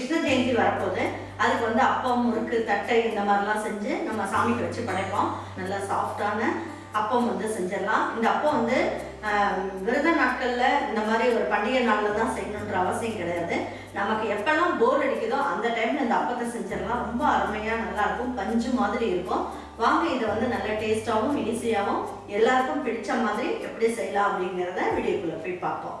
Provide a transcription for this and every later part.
கிருஷ்ண ஜெயந்தி வரப்போகுது. அதுக்கு வந்து அப்பம் முறுக்கு தட்டை இந்த மாதிரிலாம் செஞ்சு நம்ம சாமிக்கு வச்சு படைப்போம். நல்லா சாஃப்டான அப்பம் வந்து செஞ்சிடலாம். இந்த அப்பம் வந்து விரத நாட்களில் இந்த மாதிரி ஒரு பண்டிகை நாளில் தான் செய்யணுன்ற அவசியம் கிடையாது. நமக்கு எப்பெல்லாம் போர் அடிக்குதோ அந்த டைமில் இந்த அப்பத்தை செஞ்சிடலாம். ரொம்ப அருமையாக நல்லா இருக்கும். பஞ்சு மாதிரி இருக்கும். வாங்க இதை வந்து நல்ல டேஸ்ட்டாகவும் ஈஸியாகவும் எல்லாருக்கும் பிடிச்ச மாதிரி எப்படி செய்யலாம் அப்படிங்கிறத வீடியோக்குள்ளே போய் பார்ப்போம்.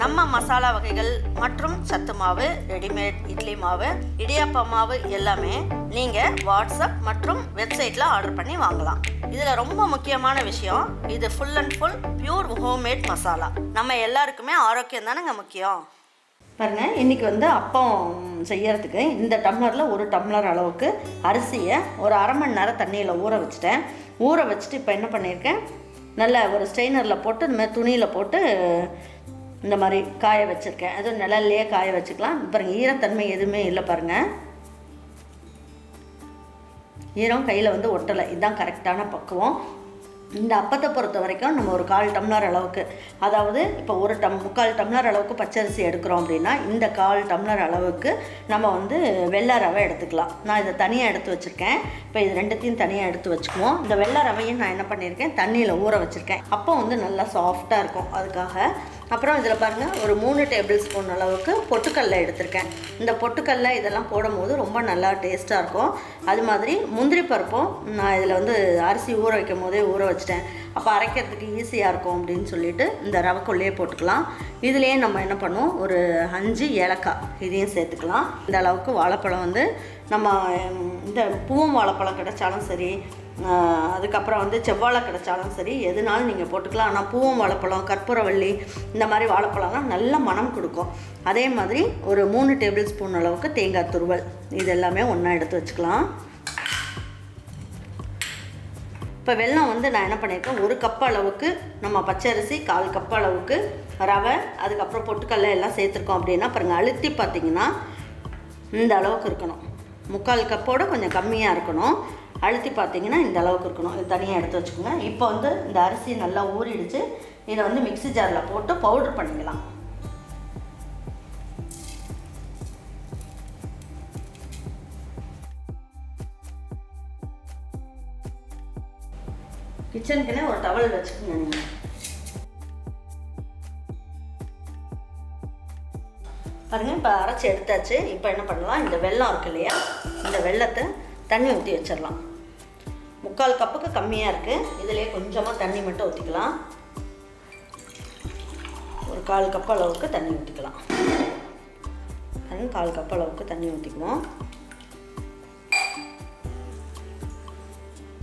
நம்ம மசாலா வகைகள் மற்றும் சத்து மாவு ரெடிமேட் இட்லி மாவு இடியாப்ப மாவு எல்லாமே நீங்கள் வாட்ஸ்அப் மற்றும் வெப்சைட்டில் ஆர்டர் பண்ணி வாங்கலாம். இதில் ரொம்ப முக்கியமான விஷயம் இது full and full pure homemade masala. நம்ம எல்லாருக்குமே ஆரோக்கியம் தானேங்க முக்கியம்? பாருங்க இன்னைக்கு வந்து அப்பம் செய்யறதுக்கு இந்த டம்ளரில் ஒரு டம்ளர் அளவுக்கு அரிசியை ஒரு அரை மணி நேரம் தண்ணியில் ஊற வச்சுட்டேன். ஊற வச்சுட்டு இப்போ என்ன பண்ணியிருக்கேன்? நல்ல ஒரு ஸ்ட்ரெயினரில் போட்டு இந்த மாதிரி துணியில் போட்டு இந்த மாதிரி காய வச்சுருக்கேன். அதுவும் நிழல்லையே காய வச்சுக்கலாம். பாருங்கள் ஈரத்தன்மை எதுவுமே இல்லை பாருங்கள் ஈரம் கையில் வந்து ஒட்டலை. இதுதான் கரெக்டான பக்குவம். இந்த அப்பத்தை பொறுத்த வரைக்கும் நம்ம ஒரு கால் டம்ளர் அளவுக்கு அதாவது இப்போ ஒரு டம் முக்கால் டம்ளர் அளவுக்கு பச்சரிசி எடுக்கிறோம் அப்படின்னா இந்த கால் டம்ளர் அளவுக்கு நம்ம வந்து வெள்ளை ரவை எடுத்துக்கலாம். நான் இதை தனியாக எடுத்து வச்சுருக்கேன். இப்போ இது ரெண்டுத்தையும் தனியாக எடுத்து வச்சுக்குவோம். இந்த வெள்ளை ரவையும் நான் என்ன பண்ணியிருக்கேன்? தண்ணியில் ஊற வச்சுருக்கேன். அப்போ வந்து நல்லா சாஃப்டாக இருக்கும். அதுக்காக அப்புறம் இதில் பாருங்கள் ஒரு மூணு டேபிள் ஸ்பூன் அளவுக்கு பொட்டுக்கல்ல எடுத்திருக்கேன். இந்த பொட்டுக்கல்ல இதெல்லாம் போடும்போது ரொம்ப நல்லா டேஸ்ட்டாக இருக்கும். அது மாதிரி முந்திரி பருப்பும் நான் இதில் வந்து அரிசி ஊற வைக்கும் போதே ஊற வச்சிட்டேன். அப்போ அரைக்கிறதுக்கு ஈஸியாக இருக்கும் அப்படின்னு சொல்லிட்டு இந்த ரவைக்குள்ளேயே போட்டுக்கலாம். இதுலேயே நம்ம என்ன பண்ணுவோம்? ஒரு அஞ்சு ஏலக்காய் இதையும் சேர்த்துக்கலாம். இந்த அளவுக்கு வாழைப்பழம் வந்து நம்ம இந்த பூவும் வாழைப்பழம் கிடைச்சாலும் சரி அதுக்கப்புறம் வந்து செவ்வாழை கிடைச்சாலும் சரி எதுனாலும் நீங்கள் போட்டுக்கலாம். ஆனால் பூவம் வாழைப்பழம் கற்பூரவள்ளி இந்த மாதிரி வாழைப்பழம்லாம் நல்ல மனம் கொடுக்கும். அதே மாதிரி ஒரு மூணு டேபிள் ஸ்பூன் அளவுக்கு தேங்காய் துருவல். இது எல்லாமே ஒன்றா எடுத்து வச்சுக்கலாம். இப்போ வெல்லம் வந்து நான் என்ன பண்ணியிருக்கேன் ஒரு கப் அளவுக்கு நம்ம பச்சரிசி கால் கப் அளவுக்கு ரவை அதுக்கப்புறம் பொட்டுக்கல்ல எல்லாம் சேர்த்துருக்கோம் அப்படின்னா பாருங்கள் அழுத்தி பார்த்தீங்கன்னா இந்த அளவுக்கு இருக்கணும். முக்கால் கப்போட கொஞ்சம் கம்மியாக இருக்கணும். அழுத்தி பார்த்தீங்கன்னா இந்த அளவுக்கு இருக்கணும். இது தனியாக எடுத்து வச்சுக்கோங்க. இப்போ வந்து இந்த அரிசி நல்லா ஊறிடுச்சு. இதை வந்து மிக்சி ஜாரில் போட்டு பவுடர் பண்ணிக்கலாம். கிச்சனுக்குன்னே ஒரு டவல் வச்சுக்கோங்க நீங்கள் பாருங்கள் இப்போ அரைச்சி எடுத்தாச்சு. இப்போ என்ன பண்ணலாம்? இந்த வெல்லம் இருக்கு இல்லையா? இந்த வெல்லத்தை தண்ணி ஊற்றி வச்சிடலாம். முக்கால் கப்புக்கு கம்மியாக இருக்குது இதிலே கொஞ்சமாக தண்ணி மட்டும் ஊற்றிக்கலாம் ஒரு கால் கப் அளவுக்கு தண்ணி ஊற்றிக்கலாம் கால் கப் அளவுக்கு தண்ணி ஊற்றிக்குவோம்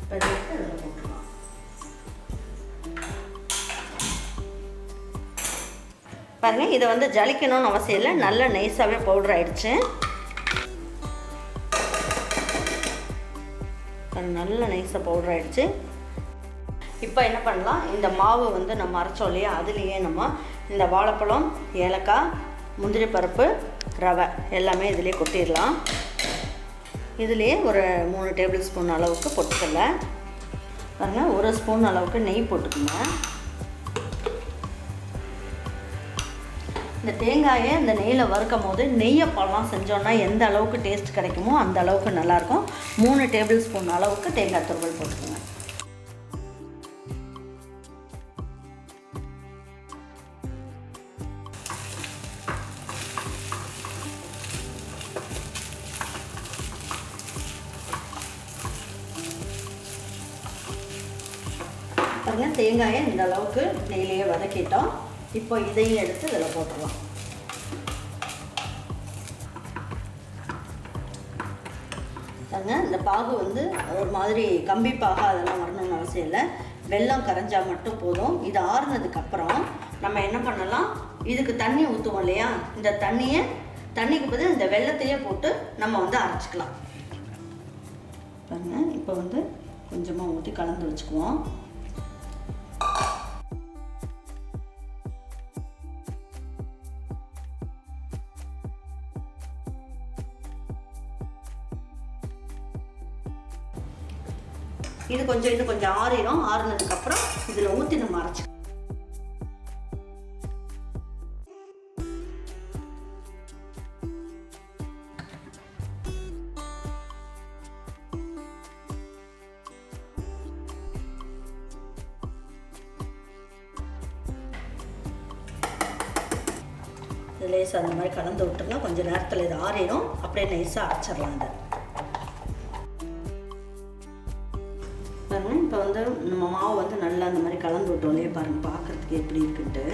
பாருங்கள் இதை பாருங்க இதை வந்து ஜலிக்கணும்னு அவசியம் இல்லை. நல்ல நைஸாகவே பவுடர் ஆயிடுச்சு. நல்ல நைஸாக பவுடர் ஆகிடுச்சு இப்போ என்ன பண்ணலாம்? இந்த மாவு வந்து நம்ம அரைச்சோம் இல்லையா? அதுலேயே நம்ம இந்த வாழைப்பழம் ஏலக்காய் முந்திரி பருப்பு ரவை எல்லாமே இதிலே கொட்டிடலாம். இதுலேயே ஒரு மூணு டேபிள் ஸ்பூன் அளவுக்கு பொட்டுக்கடல. பாருங்கள் ஒரு ஸ்பூன் அளவுக்கு நெய் போட்டுக்கோங்க. இந்த தேங்காயை இந்த நெய்யில் வறுக்கும் போது நெய்யப்பழம் செஞ்சோன்னா எந்த அளவுக்கு டேஸ்ட் கிடைக்குமோ அந்த அளவுக்கு நல்லாயிருக்கும். மூணு டேபிள் ஸ்பூன் அளவுக்கு தேங்காய் துருவல் போட்டுக்கோங்க. பாருங்க தேங்காயை இந்த அளவுக்கு நெய்லேயே வதக்கிட்டோம். இப்போ இதையும் எடுத்து இதில் போட்டுடலாம் பாருங்க இந்த பாகு வந்து ஒரு மாதிரி கம்பி பாகா அதெல்லாம் வரணும்னு அவசியம் இல்லை. வெல்லம் கரைஞ்சால் மட்டும் போதும். இது ஆறுனதுக்கு அப்புறம் நம்ம என்ன பண்ணலாம்? இதுக்கு தண்ணி ஊற்றுவோம் இல்லையா? இந்த தண்ணியை தண்ணிக்கு பதில் இந்த வெள்ளத்தையே போட்டு நம்ம வந்து அரைச்சிக்கலாம். பாருங்க. இப்போ வந்து கொஞ்சமாக ஊற்றி கலந்து வச்சுக்குவோம். இது கொஞ்சம் இன்னும் கொஞ்சம் ஆறிடும் ஆறுனதுக்கப்புறம் இதில் ஊற்றி நம்ம அரைச்சி லேசாக அந்த மாதிரி கலந்து விட்டோம்னா கொஞ்சம் நேரத்தில் இது ஆறிடும் அப்படியே நைஸாக அரைச்சிடலாம் அதை பாருங்க இப்போ வந்து நம்ம மாவு வந்து நல்லா அந்த மாதிரி கலந்து விட்டோம்லையே பாருங்க பார்க்குறதுக்கு எப்படி இருக்குன்ட்டு.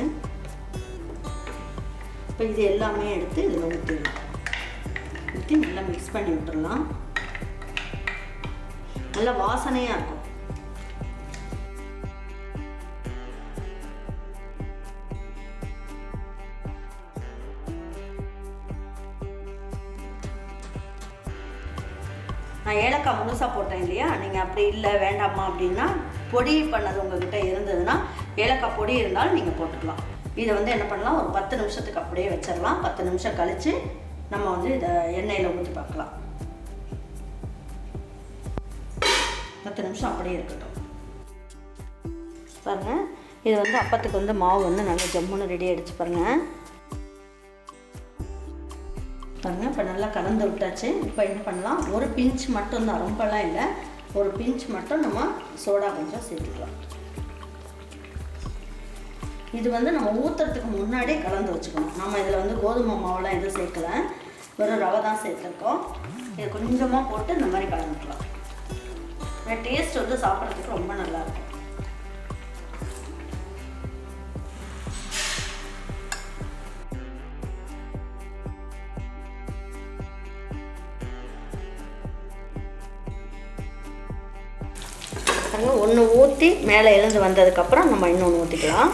இப்போ இது எல்லாமே எடுத்து இதில் ஊற்றிடலாம் ஊற்றி நல்லா மிக்ஸ் பண்ணி விட்டுடலாம் நல்லா வாசனையாக இருக்கும். நான் ஏலக்காய் முழுசாக போட்டேன் இல்லையா? நீங்கள் அப்படி இல்லை வேண்டாமா அப்படின்னா பொடி பண்ணது உங்ககிட்ட இருந்ததுன்னா ஏலக்காய் பொடி இருந்தாலும் நீங்கள் போட்டுக்கலாம். இதை வந்து என்ன பண்ணலாம்? ஒரு பத்து நிமிஷத்துக்கு அப்படியே வச்சிடலாம். பத்து நிமிஷம் கழித்து நம்ம வந்து இதை எண்ணெயில் ஊற்றி பார்க்கலாம். பத்து நிமிஷம் அப்படியே இருக்கட்டும். பாருங்கள் இது வந்து அப்பத்துக்கு வந்து மாவு வந்து நல்லா ஜம்முன்னு ரெடி ஆகிடுச்சு பாருங்கள் பாருங்கள் இப்போ நல்லா கலந்து விட்டாச்சு. இப்போ என்ன பண்ணலாம்? ஒரு பிஞ்ச் மட்டும்தான் ரொம்பலாம் இல்லை. ஒரு பிஞ்ச் மட்டும் நம்ம சோடா கொஞ்சம் சேர்த்துக்கலாம். இது வந்து நம்ம ஊற்றுறதுக்கு முன்னாடியே கலந்து வச்சுக்கணும். நம்ம இதில் வந்து கோதுமை மாவுலாம் எதுவும் சேர்க்கல. வெறும் ரவை தான் சேர்த்துருக்கோம். இது கொஞ்சமாக போட்டு இந்த மாதிரி கலந்துக்கலாம். டேஸ்ட் வந்து சாப்பிட்றதுக்கு ரொம்ப நல்லாயிருக்கும் ஊற்றி மேலே எழுந்து வந்ததுக்கப்புறம் நம்ம இன்னொன்று ஊற்றிக்கலாம்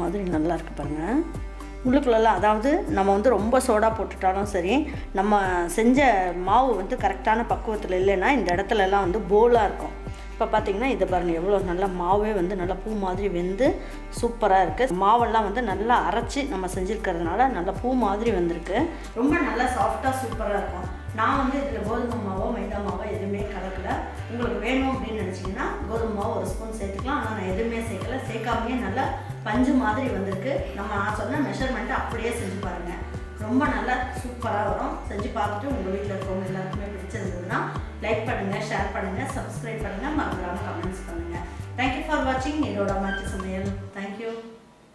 மாதிரி நல்லா இருக்குது பாருங்கள் உள்ளுக்குள்ளெல்லாம் அதாவது நம்ம வந்து ரொம்ப சோடா போட்டுட்டாலும் சரி நம்ம செஞ்ச மாவு வந்து கரெக்டான பக்குவத்தில் இல்லைன்னா இந்த இடத்துலலாம் வந்து போலாக இருக்கும். இப்போ பார்த்திங்கன்னா இதை பாருங்கள் எவ்வளோ நல்லா மாவே வந்து நல்லா பூ மாதிரி வெந்து சூப்பராக இருக்குது மாவெல்லாம் வந்து நல்லா அரைச்சி நம்ம செஞ்சுருக்கிறதுனால நல்லா பூ மாதிரி வந்திருக்கு. ரொம்ப நல்லா சாஃப்டாக சூப்பராக இருக்கும். நான் வந்து இதில் கோதுமை மாவோ மைதா மாவோ எதுவுமே கலக்கலை. உங்களுக்கு வேணும் அப்படின்னு நினச்சிங்கன்னா கோதுமை மாவு ஒரு ஸ்பூன் சேர்த்துக்கலாம். ஆனால் நான் எதுவுமே சேர்க்கல. சேர்க்காமையே நல்லா பஞ்சு மாதிரி வந்திருக்கு. நம்ம நான் சொன்ன மெஷர்மெண்ட்டை அப்படியே செஞ்சு பாருங்கள் ரொம்ப நல்லா சூப்பராக வரும். செஞ்சு பார்த்துட்டு உங்கள் வீட்டில் இருக்கவங்க எல்லாருக்குமே பிடிச்சிருந்ததுன்னா லைக் பண்ணுங்கள் ஷேர் பண்ணுங்கள் சப்ஸ்கிரைப் பண்ணுங்கள் மறந்துடாமல் கமெண்ட்ஸ் பண்ணுங்கள் தேங்க்யூ ஃபார் வாட்சிங் இதோட மாற்றி சமையல். தேங்க்யூ